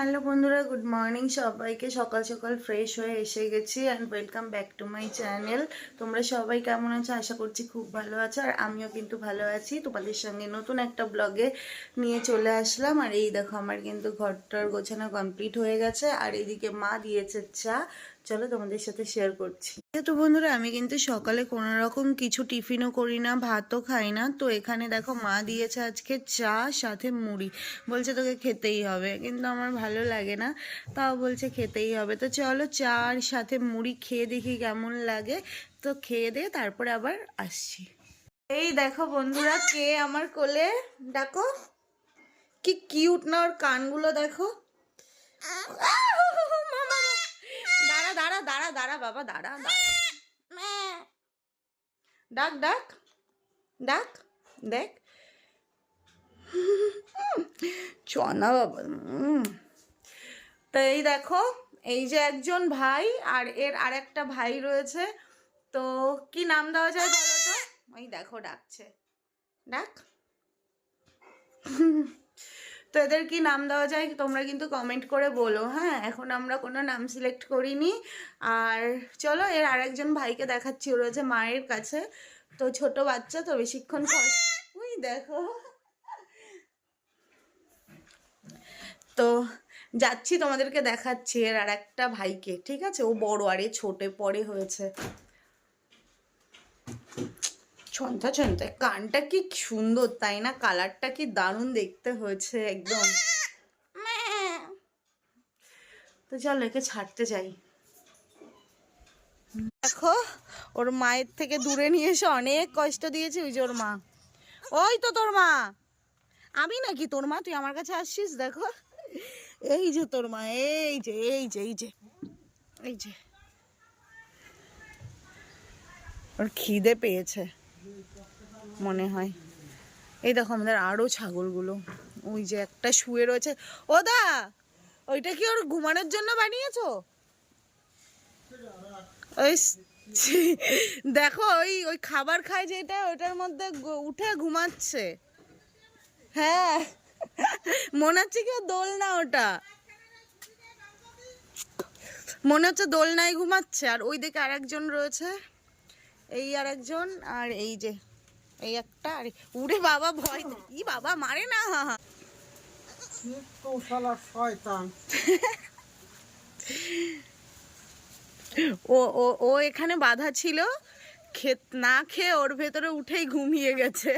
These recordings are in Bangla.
হ্যালো বন্ধুরা, গুড মর্নিং। সবাইকে সকাল সকাল ফ্রেশ হয়ে এসে গেছি and welcome back to my channel তোমরা সবাই কেমন আছো? আশা করছি খুব ভালো আছো। আর আমিও কিন্তু ভালো আছি। তোমাদের সঙ্গে নতুন একটা ব্লগে নিয়ে চলে আসলাম। আর এই দেখো, আমার কিন্তু ঘরটার গোছানো কমপ্লিট হয়ে গেছে। আর এদিকে মা দিয়েছে চা। চলো তোমাদের সাথে শেয়ার করছি। তো বন্ধুরা, আমি কিন্তু সকালে কোনো রকম কিছু টিফিনও করি না, ভাতও খাই না। তো এখানে দেখো মা দিয়েছে আজকে চা, সাথে মুড়ি। বলছে তোকে খেতেই হবে, কিন্তু আমার ভালো লাগে না, তাও বলছে খেতেই হবে। তো চলো চার সাথে মুড়ি খেয়ে দেখি কেমন লাগে। তো খেয়ে দিয়ে তারপরে আবার আসছি। এই দেখো বন্ধুরা, কে আমার কোলে? ডাকো কি কিউট না ওর কানগুলো দেখো। দাঁড়া দাঁড়া বাবা, দাঁড়া ডাক ডাক ডাক, দেখ। চনা বাবা উম। তো এই দেখো, এই যে একজন ভাই আর এর আরেকটা ভাই রয়েছে। তো কি নাম দেওয়া যায় বলো তো? ওই দেখো, ডাকছে। ডাক। তো এদের কি নাম দেওয়া যায় তোমরা কিন্তু কমেন্ট করে বলো হ্যাঁ? এখন আমরা কোনো নাম সিলেক্ট করিনি। আর চলো, এর আরেকজন ভাইকে দেখাচ্ছি ও রয়েছে মায়ের কাছে। তো ছোট বাচ্চা তো বেশিক্ষণ ওই দেখো। তো যাচ্ছি তোমাদেরকে দেখাচ্ছি, এর আর একটা ভাইকে, ঠিক আছে? ও বড়, আর আরে ছোটে, পরে হয়েছে। ছন্তা ছন্তা কানটা কি সুন্দর, তাই না? কালারটা কি দারুণ দেখতে হয়েছে একদম। তো চলো, একে ছাড়তে যাই। দেখো, ওর মায়ের থেকে দূরে নিয়ে এসে অনেক কষ্ট দিয়েছে ওই যে ওর মা। ওই তো তোর মা। আমি নাকি তোর মা? তুই আমার কাছে আসছিস? দেখো। এই যে তোর মা, এই যে এই যে এই যে এই যে। ওর খিদে পেয়েছে। মনে হয়। এই দেখো আমাদের আরও ছাগলগুলো। ওই যে একটা শুয়ে রয়েছে। ও দা, ওইটা কি ওর ঘুমানোর জন্য বানিয়েছো? ওই দেখো ওই ওই খাবার খায় যেটা, ওটার মধ্যে উঠে ঘুমাচ্ছে। হ্যাঁ মনে হচ্ছে কি দোলনা ওটা। মনে হচ্ছে দোলনায় ঘুমাচ্ছে। আর ওই দিকে আরেকজন রয়েছে। এই আরেকজন, আর এই যে এই একটা আর উড়ে বাবা ভয় ই বাবা মারে না। তো শালা শয়তান। ও ও ও এখানে বাধা ছিল। খেত না খেয়ে ওর ভেতরে উঠেই ঘুমিয়ে গেছে।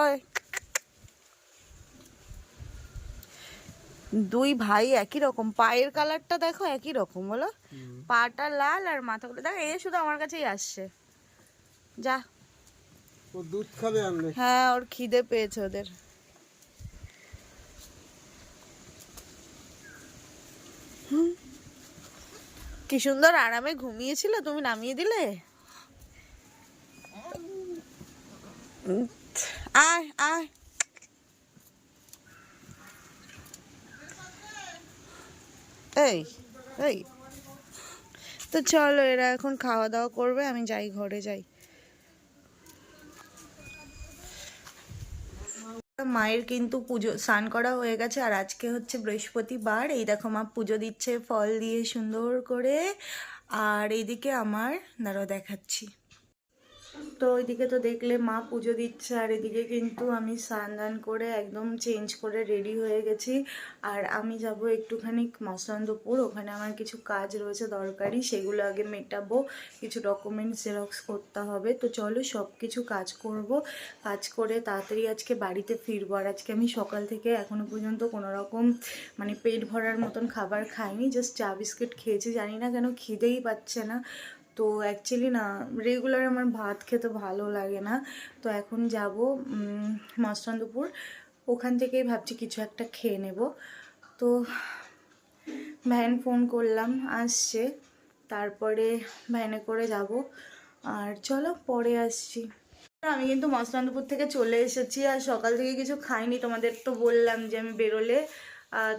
ওই। দুই ভাই একই রকম। পায়ের কালারটা দেখো একই রকম বলো? পাটা লাল আর মাথাগুলো দেখো এ শুধু আমার কাছেই আসছে। যা। ও দুধ খাবে আনলে। হ্যাঁ ওর খিদে পেয়েছে ওদের। কি সুন্দর আরামে ঘুমিয়েছিল তুমি নামিয়ে দিলে? আয় আয়। এই এই। তো চলো, এরা এখন খাওয়া দাওয়া করবে, আমি যাই ঘরে, যাই। মায়ের কিন্তু পুজো, স্নান করা হয়ে গেছে, আর আজকে হচ্ছে বৃহস্পতিবার। এই দেখো মা পুজো দিচ্ছে, ফল দিয়ে সুন্দর করে। আর এইদিকে আমার, দাঁড়াও দেখাচ্ছি। তো ওইদিকে তো দেখলে মা পুজো দিচ্ছে, আর এদিকে কিন্তু আমি স্নান করে একদম চেঞ্জ করে রেডি হয়ে গেছি। আর আমি যাব একটুখানি মসলন্দপুর ওখানে আমার কিছু কাজ রয়েছে দরকারি, সেগুলো আগে মেটাবো, কিছু ডকুমেন্ট জেরক্স করতে হবে। তো চলো সব কিছু কাজ করব, কাজ করে তাড়াতাড়ি আজকে বাড়িতে ফিরবো। আর আজকে আমি সকাল থেকে এখনও পর্যন্ত কোনো রকম মানে পেট ভরার মতন খাবার খাইনি জাস্ট চা বিস্কিট খেয়েছি। জানি না কেন খিদেই পাচ্ছে না। তো অ্যাকচুয়ালি না রেগুলার আমার ভাত খেতে ভালো লাগে না। তো এখন যাব মস্তন্দপুর ওখান থেকেই ভাবছি কিছু একটা খেয়ে নেব। তো ভ্যান ফোন করলাম, আসছে। তারপরে ভ্যানে করে যাব। আর চলো, পরে আসছি। আমি কিন্তু মস্তন্দপুর থেকে চলে এসেছি আর সকাল থেকে কিছু খাইনি, তোমাদের তো বললাম যে আমি বেরোলে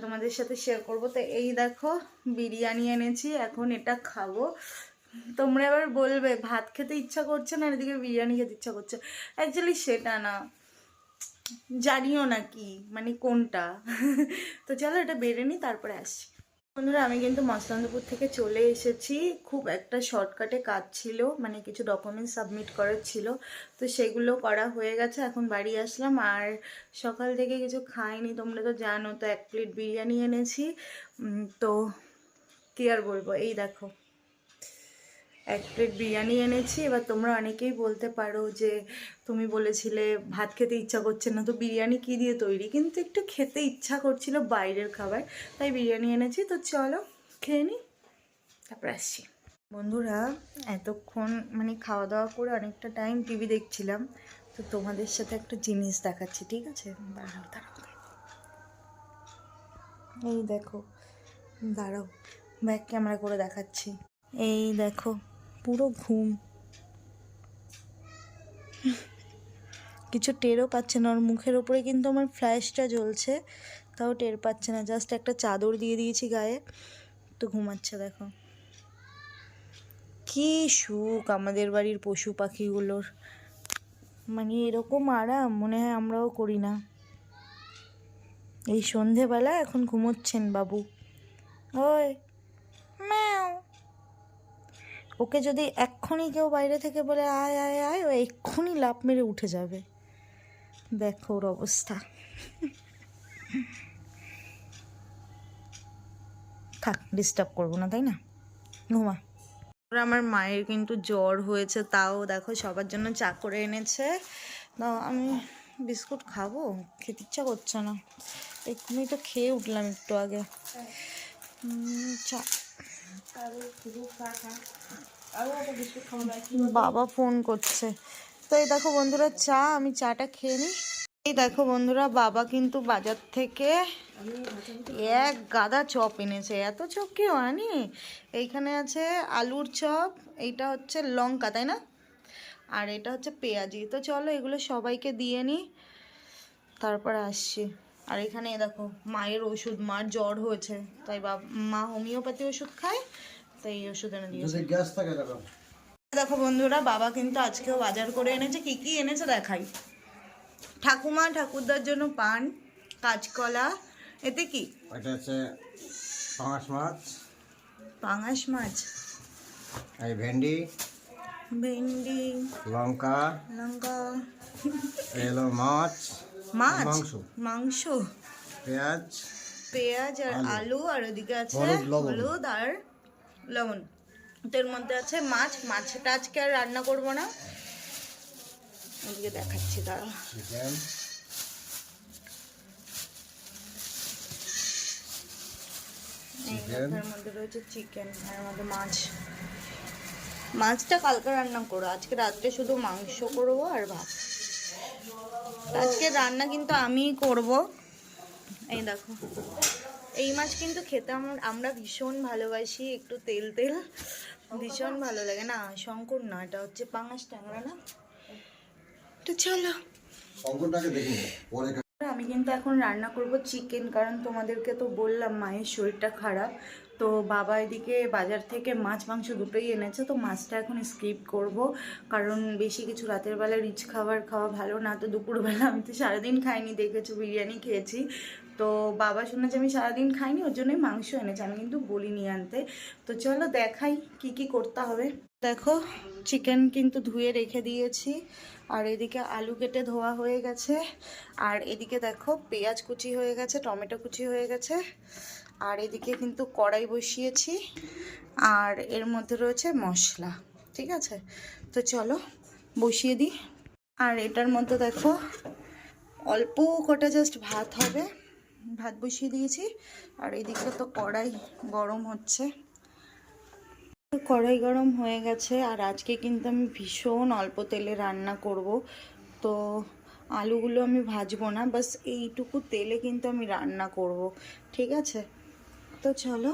তোমাদের সাথে শেয়ার করব। তো এই দেখো, বিরিয়ানি এনেছি, এখন এটা খাব। তোমরা এবার বলবে, ভাত খেতে ইচ্ছা করছে না, এদিকে বিরিয়ানি খেতে ইচ্ছা করছে। অ্যাকচুয়ালি সেটা না। জানিও না কি মানে কোনটা। তো চলো এটা বেড়ে নিই, তারপরে আসছি। বন্ধুরা, আমি কিন্তু মসলান্দপুর থেকে চলে এসেছি। খুব একটা শর্টকাটে কাজ ছিল মানে কিছু ডকুমেন্টস সাবমিট করার ছিল। তো সেগুলো করা হয়ে গেছে, এখন বাড়ি আসলাম। আর সকাল থেকে কিছু খাইনি, তোমরা তো জানো, তো এক প্লেট বিরিয়ানি এনেছি। তো কী আর বলব, এই দেখো। এক প্লেট বিরিয়ানি এনেছি। এবার তোমরা অনেকেই বলতে পারো যে, তুমি বলেছিলে ভাত খেতে ইচ্ছা করছে না, তো বিরিয়ানি কি দিয়ে তৈরি? কিন্তু একটু খেতে ইচ্ছা করছিল বাইরের খাবার, তাই বিরিয়ানি এনেছি। তো চলো, খেয়ে নিই তারপর আসছি। বন্ধুরা, এতক্ষণ মানে খাওয়া দাওয়া করে অনেকটা টাইম টিভি দেখছিলাম। তো তোমাদের সাথে একটা জিনিস দেখাচ্ছি, ঠিক আছে? দাঁড়াও দাঁড়াও এই দেখো, দাঁড়াও ব্যাক ক্যামেরা করে দেখাচ্ছি। এই দেখো পুরো ঘুম। কিছু টেরও পাচ্ছে না, ওর মুখের ওপরে কিন্তু আমার ফ্ল্যাশটা জ্বলছে, তাও টের পাচ্ছে না। জাস্ট একটা চাদর দিয়ে দিয়েছি গায়ে, তো ঘুমাচ্ছে দেখো। কি সুখ আমাদের বাড়ির পশু পাখিগুলোর। মানে এরকম আরাম, মনে হয় আমরাও করি না। এই সন্ধেবেলা এখন ঘুমোচ্ছেন বাবু। ওই, ম্যাও। ওকে যদি এক্ষুনি কেউ বাইরে থেকে বলে, আয় আয় আয়, ও এক্ষুনি লাফ মেরে উঠে যাবে। দেখো ওর অবস্থা। থাক ডিস্টার্ব করব না, তাই না? ঘুমা। আমার মায়ের কিন্তু জ্বর হয়েছে, তাও দেখো সবার জন্য চা করে এনেছে। দাও আমি বিস্কুট খাব? খেতে ইচ্ছা করছে না। এক্ষুনি তো খেয়ে উঠলাম একটু আগে। চা বাবা ফোন করছে। তো এই দেখো বন্ধুরা, চা, আমি চাটা খেয়ে নিই। এই দেখো বন্ধুরা, বাবা কিন্তু বাজার থেকে এক গাদা চপ এনেছে। এত চপ কেউ আনি এইখানে আছে আলুর চপ, এইটা হচ্ছে লঙ্কা, তাই না? আর এটা হচ্ছে পেঁয়াজি। তো চলো এগুলো সবাইকে দিয়ে নিই। তারপর আসছি। আর এখানে দেখো মায়ের ওষুধ মার জ্বর হয়েছে। তাই বাবা মা হোমিওপ্যাথি ওষুধ খায় তাই এই ওষুধ এনে দিয়েছে। গ্যাস থাকে দেখো। দেখো বন্ধুরা বাবা কিন্তু আজকেও বাজার করে এনেছে কি কি এনেছে দেখাই। ঠাকুমা ঠাকুরদার জন্য পান কাঁচকলা এতে কি? এটা হচ্ছে পাঙাশ মাছ। পাঙাশ মাছ? এই ভেন্ডি। ভেন্ডি। লঙ্কা। লঙ্কা। এই হলো মাছ। মাছ? মাংস। মাংস। পেঁয়াজ। পেঁয়াজ আর আলু। আর ওদিকে আছে হলুদ, আর লবণ। তোর মধ্যে আছে মাছ? মাছটা আজকে আর রান্না করব না। ওদিকে দেখাচ্ছি দাঁড়া। মধ্যে রয়েছে চিকেন এর মধ্যে মাছ। মাছটা কালকে রান্না করো। আজকে রাত্রে শুধু মাংস করব আর ভাত। আজকে রান্না কিন্তু আমিই করব। এই দেখো। এই মাছ কিন্তু খেতে আমার আমরা ভীষণ ভালোবাসি একটু তেল তেল। ভীষণ ভালো লাগে না শঙ্কর না এটা হচ্ছে পাঙাশ ট্যাংরা না? তো চলো। আমি কিন্তু এখন রান্না করব চিকেন কারণ তোমাদেরকে তো বললাম মায়ের শরীরটা খারাপ। তো বাবা এদিকে বাজার থেকে মাছ, মাংস দুটোই এনেছে, তো মাছটা এখন স্কিপ করব। কারণ বেশি কিছু রাতের বেলা রিচ খাবার খাওয়া ভালো না, তো দুপুরবেলা আমি তো সারাদিন খাইনি, দেখেছ বিরিয়ানি খেয়েছি। তো বাবা শুনেছে আমি সারাদিন খাইনি, ওর জন্যই মাংস এনেছে, আমি কিন্তু বলি বলিনি আনতে। তো চলো দেখাই কি কি করতে হবে। দেখো চিকেন কিন্তু ধুয়ে রেখে দিয়েছি, আর এদিকে আলু কেটে ধোয়া হয়ে গেছে। আর এদিকে দেখো পেঁয়াজ কুচি হয়ে গেছে, টমেটো কুচি হয়ে গেছে। আর এদিকে কিন্তু কড়াই বসিয়েছি, আর এর মধ্যে রয়েছে মশলা, ঠিক আছে? তো চলো, বসিয়ে দিই। আর এটার মধ্যে দেখো, অল্প কটা জাস্ট ভাত হবে, ভাত বসিয়ে দিয়েছি। আর এদিকে তো কড়াই গরম হচ্ছে। কড়াই গরম হয়ে গেছে, আর আজকে কিন্তু আমি ভীষণ অল্প তেলে রান্না করব। তো আলুগুলো আমি ভাজবো না, বাস এইটুকু তেলে কিন্তু আমি রান্না করব, ঠিক আছে? তো চলো,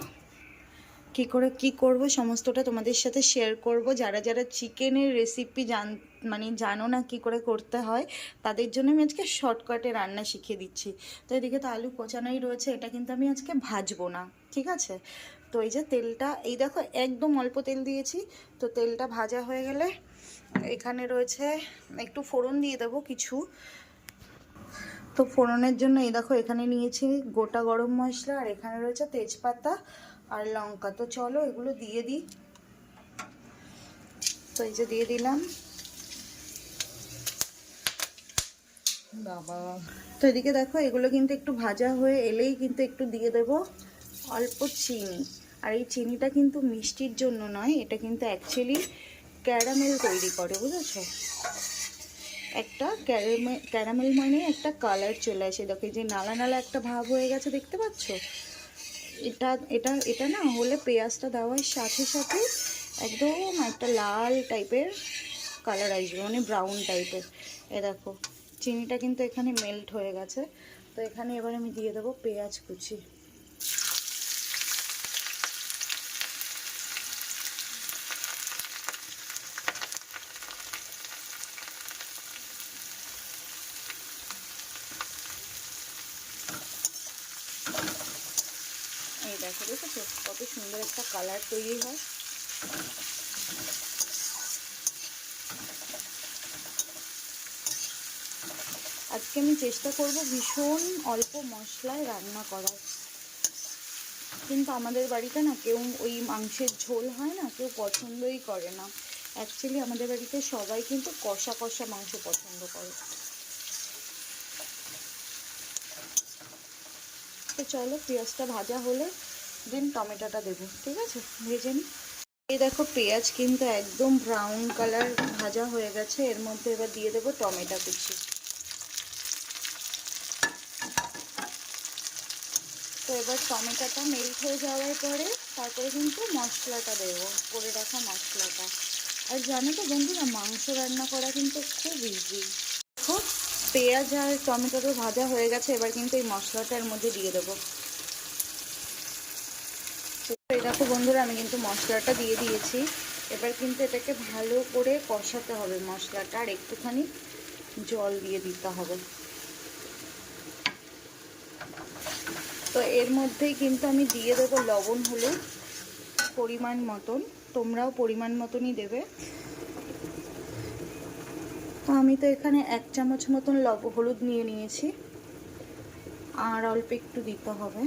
কি করে, কি করব, সমস্তটা তোমাদের সাথে শেয়ার করব। যারা যারা চিকেনের রেসিপি জান মানে জানো না কি করে করতে হয়, তাদের জন্য আমি আজকে শর্টকাটে রান্না শিখিয়ে দিচ্ছি। তো এদিকে তো আলু কোচানোই রয়েছে, এটা কিন্তু আমি আজকে ভাজবো না, ঠিক আছে? তো এই যে তেলটা, এই দেখো একদম অল্প তেল দিয়েছি, তো তেলটা ভাজা হয়ে গেলে এখানে রয়েছে, একটু ফোড়ন দিয়ে দেবো কিছু। তো ফোড়নের জন্য এই দেখো এখানে নিয়েছি গোটা গরম মশলা, আর এখানে রয়েছে তেজপাতা আর লঙ্কা। তো চলো এগুলো দিয়ে দিই। তো এই যে দিয়ে দিলাম। বাবা। তো এদিকে দেখো এগুলো কিন্তু একটু ভাজা হয়ে এলেই কিন্তু একটু দিয়ে দেব অল্প চিনি। আর এই চিনিটা কিন্তু মিষ্টির জন্য নয়, এটা কিন্তু অ্যাকচুয়ালি ক্যারামেল তৈরি করে, বুঝেছ? একটা ক্যারামেল মানে একটা কালার চলে আসে। দেখো যে নালা নালা একটা ভাব হয়ে গেছে, দেখতে পাচ্ছ? এটা এটা এটা না হলে পেঁয়াজটা দেওয়ার সাথে সাথে একদম একটা লাল টাইপের কালার আসবে মানে ব্রাউন টাইপের। এ দেখো, চিনিটা কিন্তু এখানে মেল্ট হয়ে গেছে। তো এখানে এবার আমি দিয়ে দেবো পেঁয়াজ কুচি এই দেখো দেখেছ কত সুন্দর একটা কালার তৈরি হয়। আজকে আমি চেষ্টা করব ভীষণ অল্প মশলায় রান্না করার। কিন্তু আমাদের বাড়িতে না কেউ ওই মাংসের ঝোল হয় না, কেউ পছন্দই করে না। অ্যাকচুয়ালি আমাদের বাড়িতে সবাই কিন্তু কষা কষা মাংস পছন্দ করে। তো চলো পেঁয়াজটা ভাজা হলে দেন টমেটোটা দেবো, ঠিক আছে? ভেজে নিই। এই দেখো পেঁয়াজ কিন্তু একদম ব্রাউন কালার ভাজা হয়ে গেছে, এর মধ্যে এবার দিয়ে দেবো টমেটো কুচি। তো এবার টমেটোটা মেল্ট হয়ে যাওয়ার পরে তারপরে কিন্তু মশলাটা দেবো, করে রাখা মশলাটা। আর জানো তো বন্ধুরা, মাংস রান্না করা কিন্তু খুব ইজি দেখো, পেঁয়াজ আর টমেটোটা ভাজা হয়ে গেছে, এবার কিন্তু এই মশলাটা এর মধ্যে দিয়ে দেবো তো এই দেখো বন্ধুরা, আমি কিন্তু মশলাটা দিয়ে দিয়েছি। এবার কিন্তু এটাকে ভালো করে কষাতে হবে মশলাটা, আর একটুখানি জল দিয়ে দিতে হবে। তো এর মধ্যেই কিন্তু আমি দিয়ে দেবো লবণ, হলুদ, পরিমাণ মতন। তোমরাও পরিমাণ মতনই দেবে। তো আমি তো এখানে এক চামচ মতন লব, হলুদ নিয়ে নিয়েছি। আর অল্প একটু দিতে হবে।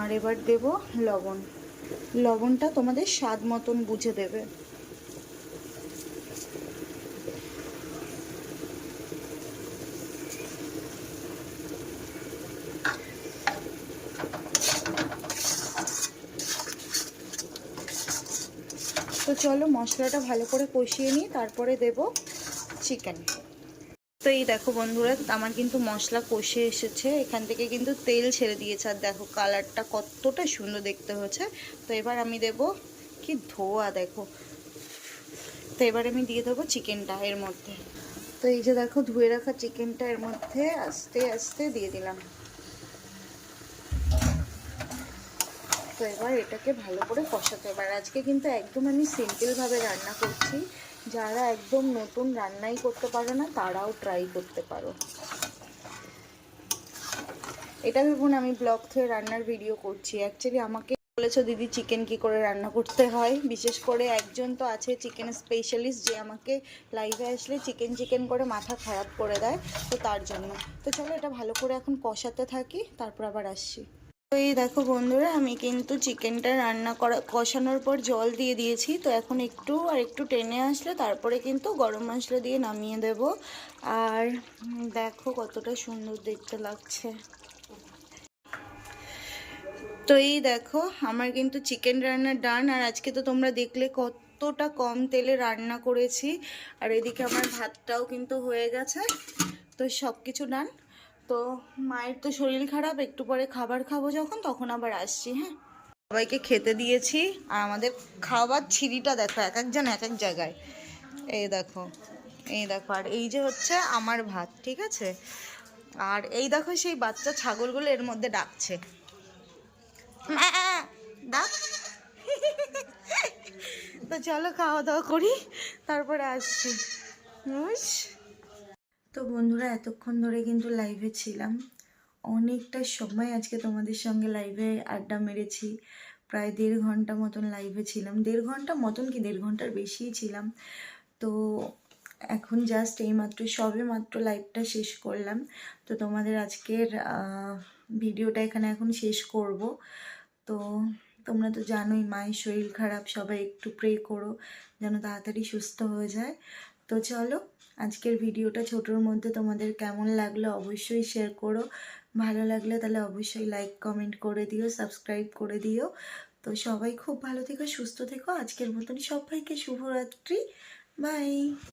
আর এবার দেব লবণ। লবণটা তোমাদের স্বাদ মতন বুঝে দেবে। তো চলো মশলাটা ভালো করে কষিয়ে নিই তারপরে দেব চিকেন তো এই দেখো বন্ধুরা, আমার কিন্তু মশলা কষে এসেছে। এখান থেকে কিন্তু তেল ছেড়ে দিয়েছে, আর দেখো কালারটা কতটা সুন্দর দেখতে হয়েছে। তো এবার আমি দেব কি ধোয়া, দেখো। তো এবার আমি দিয়ে দেবো চিকেনটা এর মধ্যে। তো এই যে দেখো, ধুয়ে রাখা চিকেনটা এর মধ্যে আস্তে আস্তে দিয়ে দিলাম। তো এবার এটাকে ভালো করে কষাতে এবার আজকে কিন্তু একদম আমি সিম্পলভাবে রান্না করছি। যারা একদম নতুন রান্নাই করতে পারো না, তারাও ট্রাই করতে পারো। এটা ভেবুন আমি ব্লগ থেকে রান্নার ভিডিও করছি। অ্যাকচুয়ালি আমাকে বলেছ, দিদি চিকেন কি করে রান্না করতে হয়? বিশেষ করে একজন তো আছে চিকেন স্পেশালিস্ট যে আমাকে লাইভে আসলে চিকেন চিকেন করে মাথা খারাপ করে দেয়, তো তার জন্য। তো চলো এটা ভালো করে এখন কষাতে থাকি, তারপর আবার আসছি। তো এই দেখো বন্ধুরা, আমি কিন্তু চিকেনটা রান্না করা, কষানোর পর জল দিয়ে দিয়েছি। তো এখন একটু আর একটু টেনে আসলে তারপরে কিন্তু গরম মশলা দিয়ে নামিয়ে দেব। আর দেখো কতটা সুন্দর দেখতে লাগছে। তো এই দেখো, আমার কিন্তু চিকেন রান্না ডান। আর আজকে তো তোমরা দেখলে কতটা কম তেলে রান্না করেছি। আর এদিকে আমার ভাতটাও কিন্তু হয়ে গেছে। তো সব কিছু ডান। তো মায়ের তো শরীর খারাপ, একটু পরে খাবার খাব যখন, তখন আবার আসছি হ্যাঁ? সবাইকে খেতে দিয়েছি, আর আমাদের খাবার ছিঁড়িটা দেখো, এক একজন এক এক জায়গায়। এই দেখো এই দেখো, আর এই যে হচ্ছে আমার ভাত, ঠিক আছে? আর এই দেখো সেই বাচ্চা ছাগলগুলো এর মধ্যে ডাকছে। ডাক। তো চলো খাওয়া দাওয়া করি, তারপরে আসছি। বুঝ তো বন্ধুরা, এতক্ষণ ধরে কিন্তু লাইভে ছিলাম। অনেকটা সময় আজকে তোমাদের সঙ্গে লাইভে আড্ডা মেরেছি। প্রায় দেড় ঘণ্টা মতন লাইভে ছিলাম। দেড় ঘণ্টা মতন কি, দেড় ঘণ্টার বেশিই ছিলাম। তো এখন জাস্ট এইমাত্র, সবে মাত্র লাইভটা শেষ করলাম। তো তোমাদের আজকের ভিডিওটা এখানে এখন শেষ করব। তো তোমরা তো জানোই, মায়ের শরীর খারাপ, সবাই একটু প্রে করো, যেন তাড়াতাড়ি সুস্থ হয়ে যায়। তো চলো আজকের ভিডিওটা ছোটোর মধ্যে তোমাদের কেমন লাগল অবশ্যই শেয়ার করো। ভালো লাগলে তাহলে অবশ্যই লাইক কমেন্ট করে দিও সাবস্ক্রাইব করে দিও। তো সবাই খুব ভালো থেকো, সুস্থ থেকো। আজকের মতন সবাইকে শুভরাত্রি। বাই